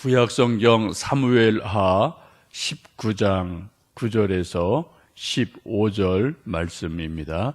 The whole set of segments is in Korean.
구약성경 사무엘하 19장 9절에서 15절 말씀입니다.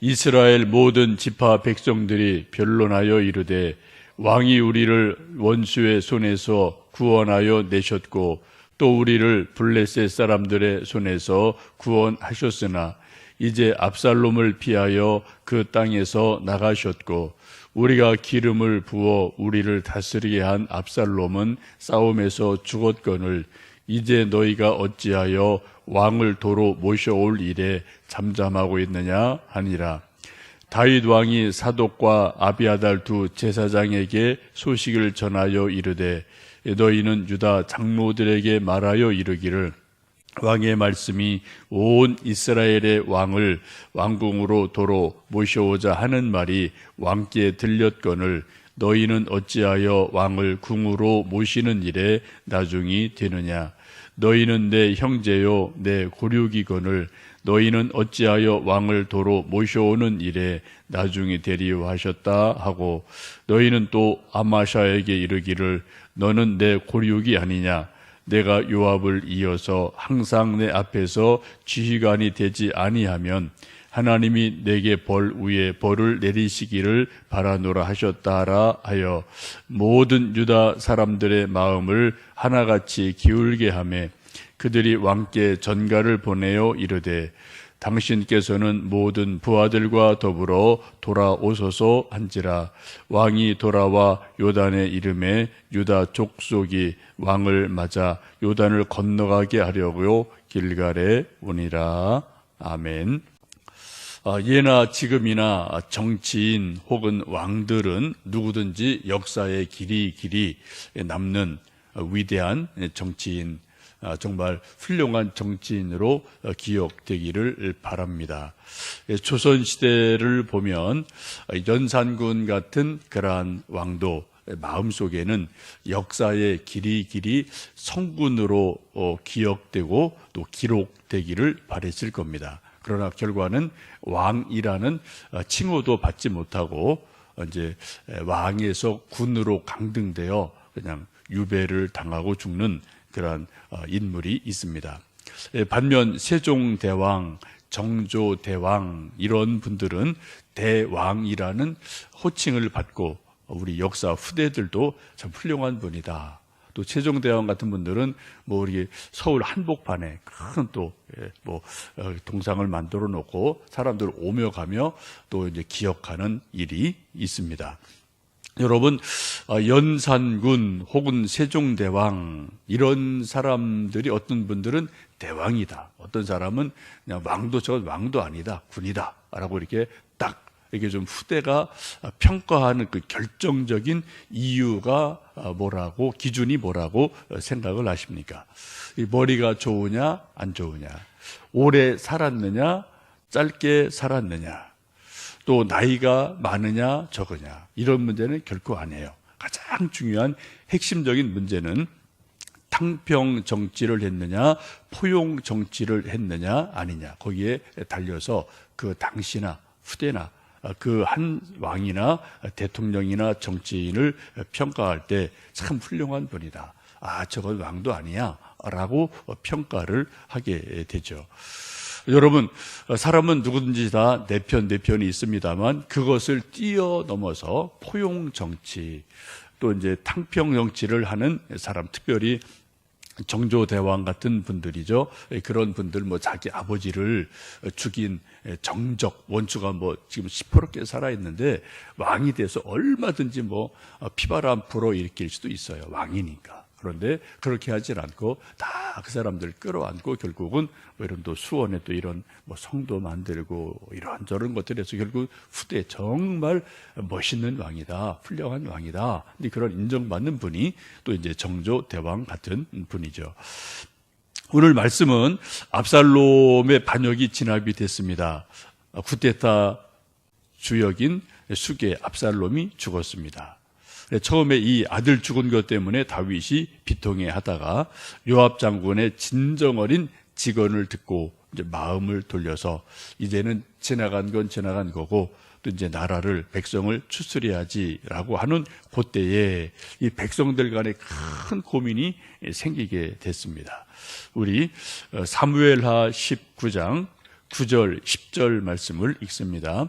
이스라엘 모든 지파 백성들이 변론하여 이르되 왕이 우리를 원수의 손에서 구원하여 내셨고 또 우리를 블레셋 사람들의 손에서 구원하셨으나 이제 압살롬을 피하여 그 땅에서 나가셨고 우리가 기름을 부어 우리를 다스리게 한 압살롬은 싸움에서 죽었거늘 이제 너희가 어찌하여 왕을 도로 모셔올 일에 잠잠하고 있느냐 하니라. 다윗 왕이 사독과 아비아달 두 제사장에게 소식을 전하여 이르되 너희는 유다 장로들에게 말하여 이르기를 왕의 말씀이 온 이스라엘의 왕을 왕궁으로 도로 모셔오자 하는 말이 왕께 들렸거늘 너희는 어찌하여 왕을 궁으로 모시는 일에 나중이 되느냐? 너희는 내 형제요 내 고륙이거늘 너희는 어찌하여 왕을 도로 모셔오는 일에 나중이 되리요 하셨다 하고 너희는 또 아마샤에게 이르기를 너는 내 고륙이 아니냐 내가 요압을 이어서 항상 내 앞에서 지휘관이 되지 아니하면 하나님이 내게 벌 위에 벌을 내리시기를 바라노라 하셨다라 하여 모든 유다 사람들의 마음을 하나같이 기울게 하매 그들이 왕께 전가를 보내어 이르되 당신께서는 모든 부하들과 더불어 돌아오소서 한지라. 왕이 돌아와 요단의 이름에 유다 족속이 왕을 맞아 요단을 건너가게 하려고 길갈에 오니라. 아멘. 아, 예나 지금이나 정치인 혹은 왕들은 누구든지 역사의 길이 길이 남는 위대한 정치인 아, 정말 훌륭한 정치인으로 기억되기를 바랍니다. 예, 조선 시대를 보면 연산군 같은 그러한 왕도 마음속에는 역사의 길이 길이 성군으로 어, 기억되고 또 기록되기를 바랬을 겁니다. 그러나 결과는 왕이라는 어, 칭호도 받지 못하고 이제 왕에서 군으로 강등되어 그냥 유배를 당하고 죽는 그러한 어, 인물이 있습니다. 예, 반면 세종대왕, 정조대왕 이런 분들은 대왕이라는 호칭을 받고 우리 역사 후대들도 참 훌륭한 분이다. 또 세종대왕 같은 분들은 뭐 우리 서울 한복판에 큰 또뭐 예, 어, 동상을 만들어 놓고 사람들 오며 가며 또 이제 기억하는 일이 있습니다. 여러분 어, 연산군 혹은 세종대왕 이런 사람들이 어떤 분들은 대왕이다. 어떤 사람은 그냥 왕도 저 왕도 아니다. 군이다라고 이렇게 딱 이게 좀 후대가 평가하는 그 결정적인 이유가 뭐라고 기준이 뭐라고 생각을 하십니까? 이 머리가 좋으냐 안 좋으냐, 오래 살았느냐 짧게 살았느냐, 또 나이가 많으냐 적으냐 이런 문제는 결코 아니에요. 가장 중요한 핵심적인 문제는 탕평 정치를 했느냐 포용 정치를 했느냐 아니냐 거기에 달려서 그 당시나 후대나 그한 왕이나 대통령이나 정치인을 평가할 때 참 훌륭한 분이다. 아 저건 왕도 아니야 라고 평가를 하게 되죠. 여러분, 사람은 누구든지 다 내 편, 내 편이 있습니다만 그것을 뛰어넘어서 포용 정치, 또 이제 탕평 정치를 하는 사람, 특별히 정조대왕 같은 분들이죠. 그런 분들 뭐 자기 아버지를 죽인 정적 원수가 뭐 지금 시퍼렇게 살아 있는데 왕이 돼서 얼마든지 뭐 피바람 불어 일으킬 수도 있어요. 왕이니까. 그런데 그렇게 하질 않고 다 그 사람들 끌어안고 결국은 뭐 이런 또 수원에 또 이런 뭐 성도 만들고 이런 저런 것들에서 결국 후대 정말 멋있는 왕이다, 훌륭한 왕이다. 그런 인정받는 분이 또 이제 정조 대왕 같은 분이죠. 오늘 말씀은 압살롬의 반역이 진압이 됐습니다. 쿠데타 주역인 수계 압살롬이 죽었습니다. 네, 처음에 이 아들 죽은 것 때문에 다윗이 비통해 하다가 요압 장군의 진정 어린 직언을 듣고 이제 마음을 돌려서 이제는 지나간 건 지나간 거고 또 이제 나라를 백성을 추스려야지라고 하는 그때에 이 백성들 간에 큰 고민이 생기게 됐습니다. 우리 어, 사무엘하 19장 9절 10절 말씀을 읽습니다.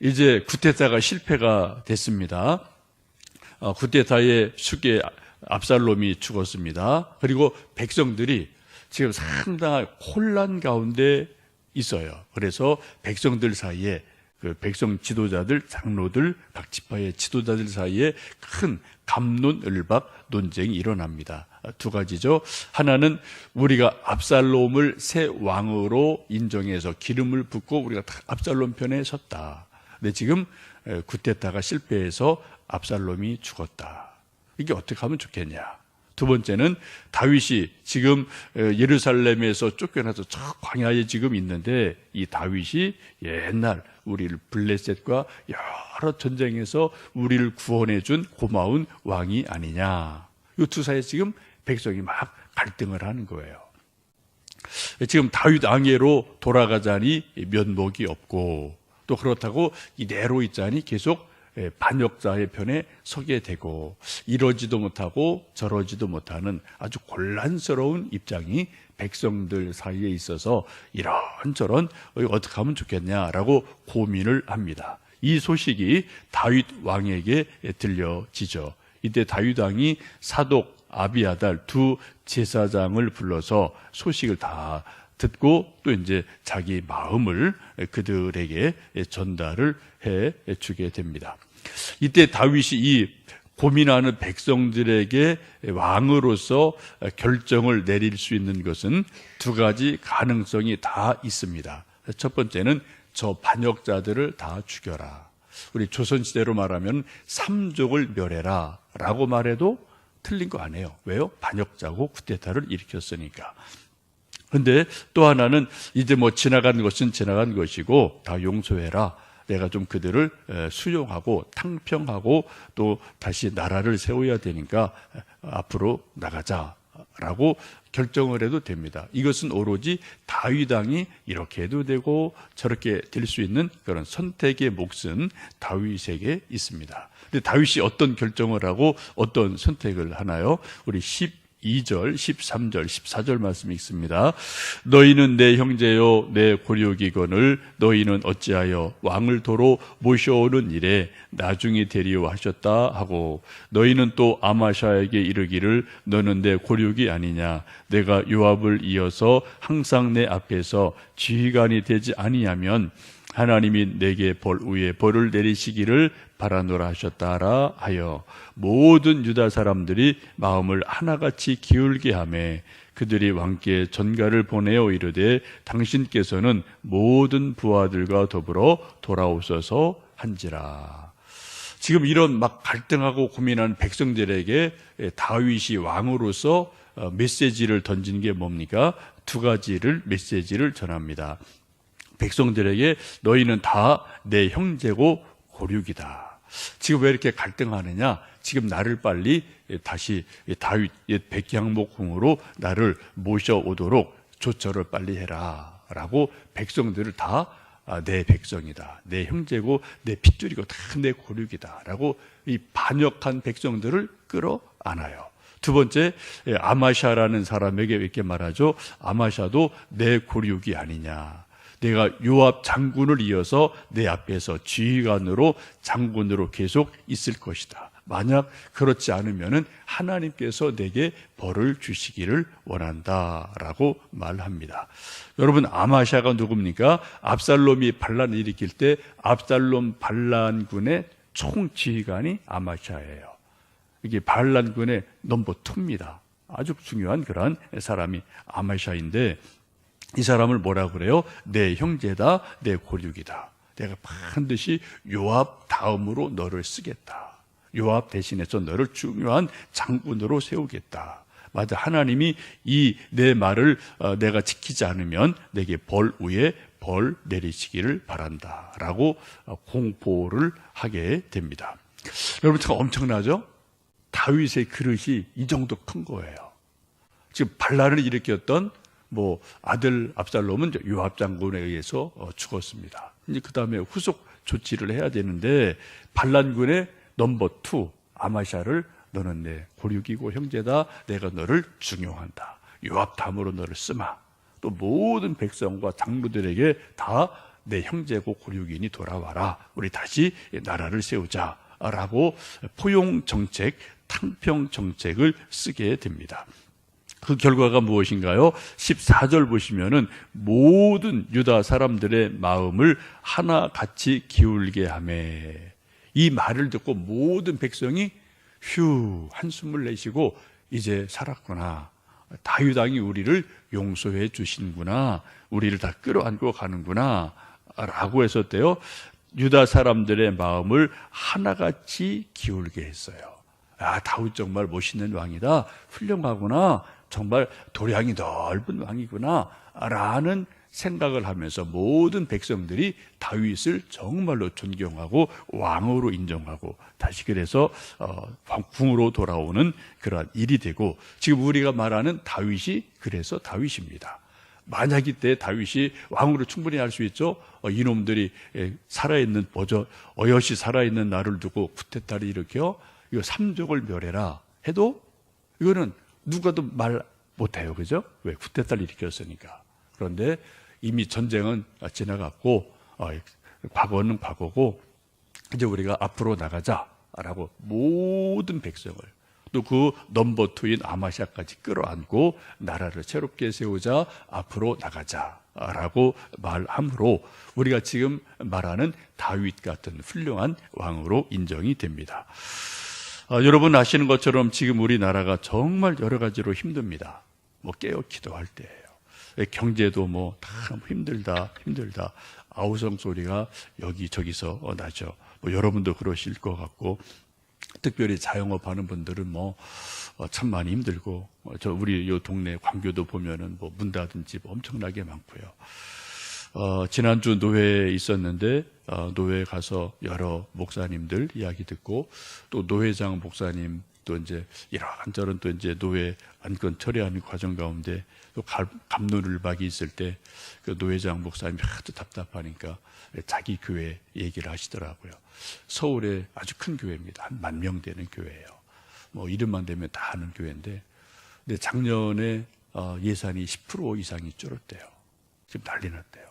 이제 구테타가 실패가 됐습니다. 어, 구테타의 숙의 압살롬이 죽었습니다. 그리고 백성들이 지금 상당한 혼란 가운데 있어요. 그래서 백성들 사이에 그 백성 지도자들, 장로들, 각 지파의 지도자들 사이에 큰 감론을박 논쟁이 일어납니다. 두 가지죠. 하나는 우리가 압살롬을 새 왕으로 인정해서 기름을 붓고 우리가 다 압살롬 편에 섰다. 근데 지금 구테타가 실패해서 압살롬이 죽었다. 이게 어떻게 하면 좋겠냐? 두 번째는 다윗이 지금 예루살렘에서 쫓겨나서 저 광야에 지금 있는데 이 다윗이 옛날 우리를 블레셋과 여러 전쟁에서 우리를 구원해 준 고마운 왕이 아니냐. 이 두 사이에 지금 백성이 막 갈등을 하는 거예요. 지금 다윗 왕예로 돌아가자니 면목이 없고 또 그렇다고 이대로 있자니 계속 반역자의 편에 서게 되고 이러지도 못하고 저러지도 못하는 아주 곤란스러운 입장이 백성들 사이에 있어서 이런저런 어떻게 하면 좋겠냐라고 고민을 합니다. 이 소식이 다윗 왕에게 들려지죠. 이때 다윗 왕이 사독 아비아달 두 제사장을 불러서 소식을 다 듣고 또 이제 자기 마음을 그들에게 전달을 해 주게 됩니다. 이때 다윗이 이 고민하는 백성들에게 왕으로서 결정을 내릴 수 있는 것은 두 가지 가능성이 다 있습니다. 첫 번째는 저 반역자들을 다 죽여라. 우리 조선시대로 말하면 삼족을 멸해라 라고 말해도 틀린 거 아니에요. 왜요? 반역자고 쿠데타를 일으켰으니까. 근데 또 하나는 이제 뭐 지나간 것은 지나간 것이고 다 용서해라. 내가 좀 그들을 수용하고 탕평하고 또 다시 나라를 세워야 되니까 앞으로 나가자라고 결정을 해도 됩니다. 이것은 오로지 다윗왕이 이렇게 해도 되고 저렇게 될 수 있는 그런 선택의 몫은 다윗에게 있습니다. 근데 다윗이 어떤 결정을 하고 어떤 선택을 하나요? 우리 10 2절, 13절, 14절 말씀이 있습니다. 너희는 내 형제요, 내 고려기건을 너희는 어찌하여 왕을 도로 모셔오는 일에 나중에 되리오 하셨다 하고 너희는 또 아마샤에게 이르기를 너는 내 고륙이 아니냐 내가 요압을 이어서 항상 내 앞에서 지휘관이 되지 아니하면 하나님이 내게 벌 위에 벌을 내리시기를 바라노라 하셨다라 하여 모든 유다 사람들이 마음을 하나같이 기울게 하매 그들이 왕께 전가를 보내어 이르되 당신께서는 모든 부하들과 더불어 돌아오셔서 한지라. 지금 이런 막 갈등하고 고민하는 백성들에게 다윗이 왕으로서 어, 메시지를 던진 게 뭡니까? 두 가지를 메시지를 전합니다. 백성들에게 너희는 다 내 형제고 고륙이다. 지금 왜 이렇게 갈등하느냐? 지금 나를 빨리 다시 다윗 백향목궁으로 나를 모셔오도록 조처를 빨리 해라. 라고 백성들을 다 내 백성이다. 내 형제고 내 핏줄이고 다 내 고륙이다. 라고 이 반역한 백성들을 끌어 안아요. 두 번째, 아마샤라는 사람에게 이렇게 말하죠. 아마샤도 내 고륙이 아니냐. 내가 요압 장군을 이어서 내 앞에서 지휘관으로 장군으로 계속 있을 것이다. 만약 그렇지 않으면은 하나님께서 내게 벌을 주시기를 원한다라고 말합니다. 여러분 아마샤가 누굽니까? 압살롬이 반란을 일으킬 때 압살롬 반란군의 총지휘관이 아마샤예요. 이게 반란군의 넘버 투입니다. 아주 중요한 그러한 사람이 아마샤인데 이 사람을 뭐라 그래요? 내 형제다, 내 고륙이다. 내가 반드시 요압 다음으로 너를 쓰겠다. 요압 대신해서 너를 중요한 장군으로 세우겠다. 맞아. 하나님이 이 내 말을 어, 내가 지키지 않으면 내게 벌 위에 벌 내리시기를 바란다. 라고 어, 공포를 하게 됩니다. 여러분, 참 엄청나죠? 다윗의 그릇이 이 정도 큰 거예요. 지금 반란을 일으켰던 뭐 아들 압살롬은 요압 장군에 의해서 어, 죽었습니다. 이제 그 다음에 후속 조치를 해야 되는데 반란군의 넘버 투 아마샤를 너는 내 고륙이고 형제다. 내가 너를 중용한다. 요압 다음으로 너를 쓰마. 또 모든 백성과 장부들에게 다 내 형제고 고륙이니 돌아와라. 우리 다시 나라를 세우자. 라고 포용 정책, 탕평 정책을 쓰게 됩니다. 그 결과가 무엇인가요? 14절 보시면은 모든 유다 사람들의 마음을 하나같이 기울게 하매 이 말을 듣고 모든 백성이 휴 한숨을 내쉬고 이제 살았구나. 다윗 왕이 우리를 용서해 주신구나. 우리를 다 끌어안고 가는구나. 라고 했었대요. 유다 사람들의 마음을 하나같이 기울게 했어요. 아, 다윗 정말 멋있는 왕이다. 훌륭하구나. 정말 도량이 넓은 왕이구나. 라는 생각을 하면서 모든 백성들이 다윗을 정말로 존경하고 왕으로 인정하고 다시 그래서 어, 궁으로 돌아오는 그러한 일이 되고 지금 우리가 말하는 다윗이 그래서 다윗입니다. 만약 이때 다윗이 왕으로 충분히 할 수 있죠. 어, 이놈들이 예, 살아있는 버저 어여시 살아있는 나를 두고 쿠데타를 일으켜 이거 삼족을 멸해라 해도 이거는 누가도 말 못해요, 그죠? 왜 쿠데타를 일으켰으니까. 그런데 이미 전쟁은 지나갔고 어, 과거는 과거고 이제 우리가 앞으로 나가자라고 모든 백성을 또 그 넘버 투인 아마샤까지 끌어안고 나라를 새롭게 세우자 앞으로 나가자라고 말함으로 우리가 지금 말하는 다윗 같은 훌륭한 왕으로 인정이 됩니다. 어, 여러분 아시는 것처럼 지금 우리나라가 정말 여러 가지로 힘듭니다. 뭐 깨어 기도할 때예요. 경제도 뭐 다 힘들다 힘들다 아우성 소리가 여기 저기서 나죠. 뭐 여러분도 그러실 것 같고 특별히 자영업 하는 분들은 뭐 참 많이 힘들고 어, 저 우리 요 동네 광교도 보면은 뭐 문 닫은 집 엄청나게 많고요. 어, 지난주 노회에 있었는데 어, 노회에 가서 여러 목사님들 이야기 듣고 또 노회장 목사님 또 이제 이런저런 또 이제 노회 안건 처리하는 과정 가운데 또 감론을박이 있을 때 그 노회장 목사님이 하도 답답하니까 자기 교회 얘기를 하시더라고요. 서울에 아주 큰 교회입니다. 한 만 명 되는 교회예요. 뭐 이름만 되면 다 아는 교회인데 근데 작년에 어, 예산이 10% 이상이 줄었대요. 지금 난리 났대요.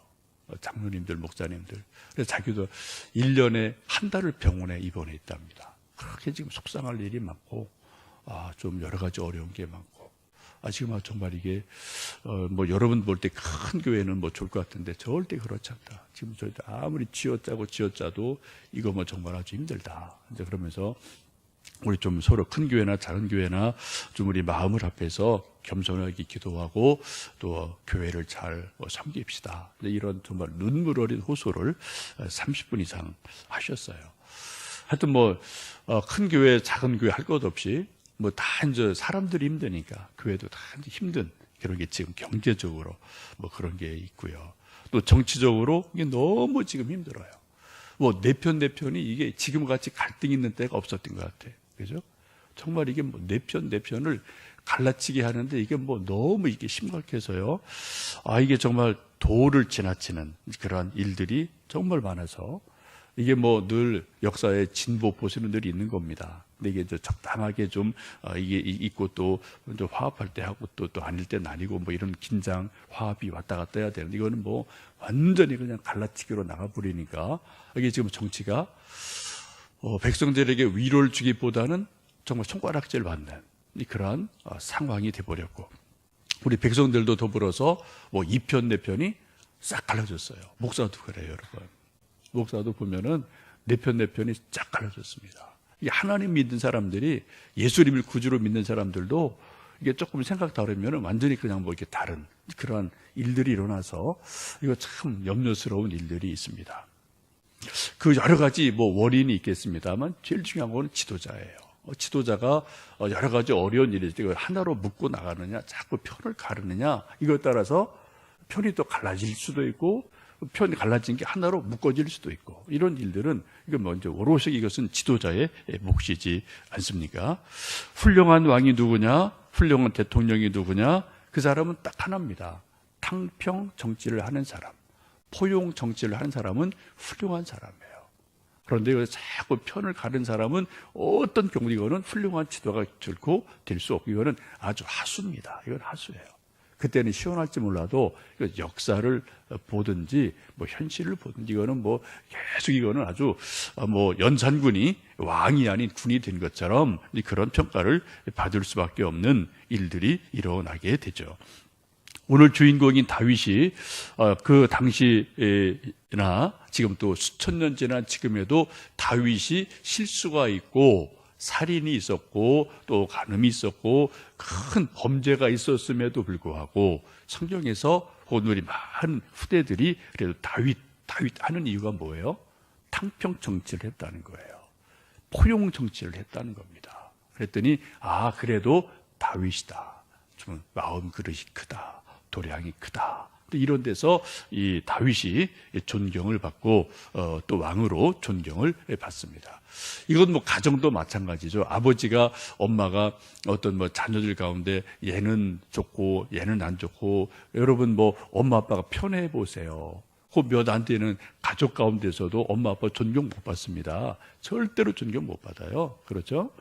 어, 장로님들, 목사님들. 그래서 자기도 1년에 한 달을 병원에 입원해 있답니다. 그렇게 지금 속상할 일이 많고, 아, 좀 여러 가지 어려운 게 많고. 아, 지금 정말 이게, 어, 뭐, 여러분 볼 때 큰 교회는 뭐 좋을 것 같은데 절대 그렇지 않다. 지금 저희도 아무리 쥐어짜고 쥐어짜도 이거 뭐 정말 아주 힘들다. 이제 그러면서 우리 좀 서로 큰 교회나 작은 교회나 좀 우리 마음을 합해서 겸손하게 기도하고 또 교회를 잘 섬깁시다. 이런 정말 눈물 어린 호소를 30분 이상 하셨어요. 하여튼 뭐, 어, 큰 교회, 작은 교회 할 것 없이 뭐 다 이제 사람들이 힘드니까 교회도 다 힘든 그런 게 지금 경제적으로 뭐 그런 게 있고요. 또 정치적으로 이게 너무 지금 힘들어요. 뭐 내편 내 편이 이게 지금 같이 갈등 있는 때가 없었던 것 같아요. 그죠? 정말 이게 뭐 내편 내 편을 갈라치게 하는데 이게 뭐 너무 이게 심각해서요. 아 이게 정말 도를 지나치는 그러한 일들이 정말 많아서 이게 뭐 늘 역사의 진보 보수는 늘 있는 겁니다. 이게 적당하게 좀 어, 이게 있고 또 화합할 때 하고 또 또 아닐 때 나뉘고 뭐 이런 긴장 화합이 왔다 갔다 해야 되는데 이거는 뭐 완전히 그냥 갈라치기로 나가버리니까 이게 지금 정치가 어, 백성들에게 위로를 주기보다는 정말 손가락질 받는 그러한 어, 상황이 돼버렸고 우리 백성들도 더불어서 뭐이편내 편이 싹 갈라졌어요. 목사도 그래요, 여러분. 목사도 보면은 내편내 편이 쫙 갈라졌습니다. 하나님 믿는 사람들이 예수님을 구주로 믿는 사람들도 이게 조금 생각 다르면 완전히 그냥 뭐 이렇게 다른 그러한 일들이 일어나서 이거 참 염려스러운 일들이 있습니다. 그 여러 가지 뭐 원인이 있겠습니다만 제일 중요한 거는 지도자예요. 어, 지도자가 어, 여러 가지 어려운 일이 있을 하나로 묶고 나가느냐, 자꾸 편을 가르느냐, 이거에 따라서 편이 또 갈라질 수도 있고, 편이 갈라진 게 하나로 묶어질 수도 있고, 이런 일들은, 이건 먼저, 오롯이 이것은 지도자의 몫이지 않습니까? 훌륭한 왕이 누구냐? 훌륭한 대통령이 누구냐? 그 사람은 딱 하나입니다. 탕평 정치를 하는 사람. 포용 정치를 하는 사람은 훌륭한 사람이에요. 그런데 여기서 자꾸 편을 가른 사람은 어떤 경우 이거는 훌륭한 지도가 결코 될수 없고 이거는 아주 하수입니다. 이건 하수예요. 그때는 시원할지 몰라도 역사를 보든지 뭐 현실을 보든지 이거는 뭐 계속 이거는 아주 뭐 연산군이 왕이 아닌 군이 된 것처럼 그런 평가를 받을 수밖에 없는 일들이 일어나게 되죠. 오늘 주인공인 다윗이 어, 그 당시나 지금 또 수천 년 지난 지금에도 다윗이 실수가 있고 살인이 있었고 또 간음이 있었고 큰 범죄가 있었음에도 불구하고 성경에서 오늘이 많은 후대들이 그래도 다윗 다윗 하는 이유가 뭐예요? 탕평 정치를 했다는 거예요. 포용 정치를 했다는 겁니다. 그랬더니 아 그래도 다윗이다. 좀 마음 그릇이 크다. 도량이 크다. 이런 데서 이 다윗이 존경을 받고 어, 또 왕으로 존경을 받습니다. 이건 뭐 가정도 마찬가지죠. 아버지가 엄마가 어떤 뭐 자녀들 가운데 얘는 좋고 얘는 안 좋고 여러분 뭐 엄마 아빠가 편해 보세요. 그몇 안 되는 가족 가운데서도 엄마 아빠 존경 못 받습니다. 절대로 존경 못 받아요. 그렇죠?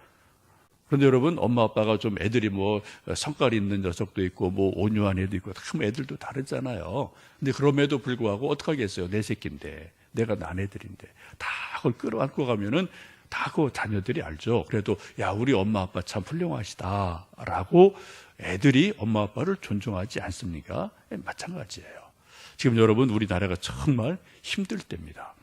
그런데 여러분, 엄마 아빠가 좀 애들이 뭐 성깔 있는 녀석도 있고 뭐 온유한 애도 있고 참 애들도 다르잖아요. 근데 그럼에도 불구하고 어떡하겠어요? 내 새끼인데. 내가 난 애들인데. 다 그걸 끌어안고 가면은 다 그 자녀들이 알죠. 그래도 야, 우리 엄마 아빠 참 훌륭하시다. 라고 애들이 엄마 아빠를 존중하지 않습니까? 예, 마찬가지예요. 지금 여러분, 우리나라가 정말 힘들 때입니다.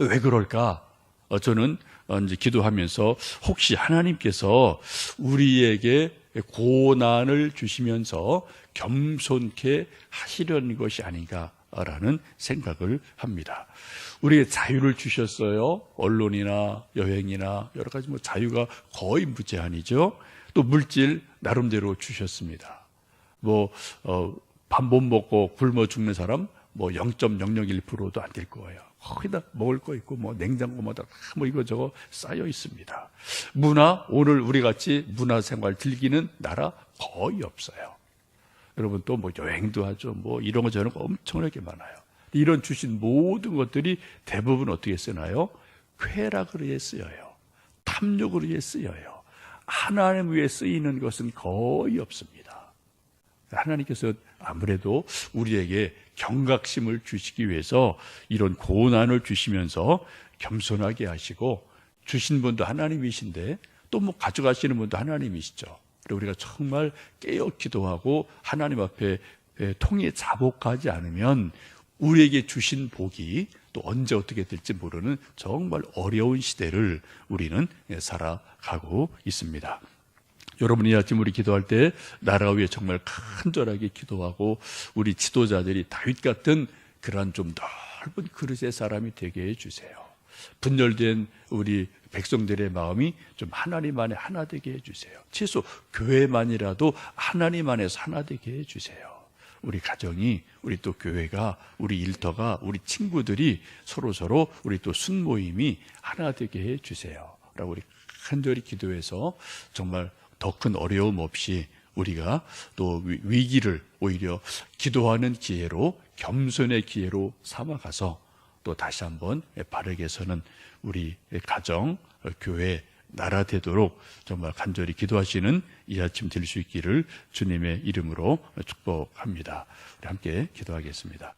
왜 그럴까? 어, 저는 어, 이제 기도하면서 혹시 하나님께서 우리에게 고난을 주시면서 겸손케 하시려는 것이 아닌가라는 생각을 합니다. 우리에게 자유를 주셨어요. 언론이나 여행이나 여러 가지 뭐 자유가 거의 무제한이죠. 또 물질 나름대로 주셨습니다. 뭐, 어, 밥못 먹고 굶어 죽는 사람 뭐 0.001%도 안 될 거예요. 거기다 먹을 거 있고 뭐 냉장고마다 뭐 이거저거 쌓여 있습니다. 문화 오늘 우리 같이 문화 생활 즐기는 나라 거의 없어요. 여러분 또 뭐 여행도 하죠. 뭐 이런 거 저런 거 엄청나게 많아요. 이런 주신 모든 것들이 대부분 어떻게 쓰나요? 쾌락을 위해 쓰여요. 탐욕을 위해 쓰여요. 하나님 위해 쓰이는 것은 거의 없습니다. 하나님께서 아무래도 우리에게 경각심을 주시기 위해서 이런 고난을 주시면서 겸손하게 하시고 주신 분도 하나님이신데 또 뭐 가져가시는 분도 하나님이시죠. 그리고 우리가 정말 깨어 기도하고 하나님 앞에 통에 자복하지 않으면 우리에게 주신 복이 또 언제 어떻게 될지 모르는 정말 어려운 시대를 우리는 살아가고 있습니다. 여러분이 아침 우리 기도할 때 나라 위해 정말 간절하게 기도하고 우리 지도자들이 다윗 같은 그러한 좀 넓은 그릇의 사람이 되게 해주세요. 분열된 우리 백성들의 마음이 좀 하나님 안에 하나 되게 해주세요. 최소 교회만이라도 하나님 안에서 하나 되게 해주세요. 우리 가정이, 우리 또 교회가, 우리 일터가, 우리 친구들이 서로 서로 우리 또 순모임이 하나 되게 해주세요. 라고 우리 간절히 기도해서 정말 더 큰 어려움 없이 우리가 또 위기를 오히려 기도하는 기회로 겸손의 기회로 삼아가서 또 다시 한번 바르게 서는 우리 가정, 교회, 나라 되도록 정말 간절히 기도하시는 이 아침 될 수 있기를 주님의 이름으로 축복합니다. 우리 함께 기도하겠습니다.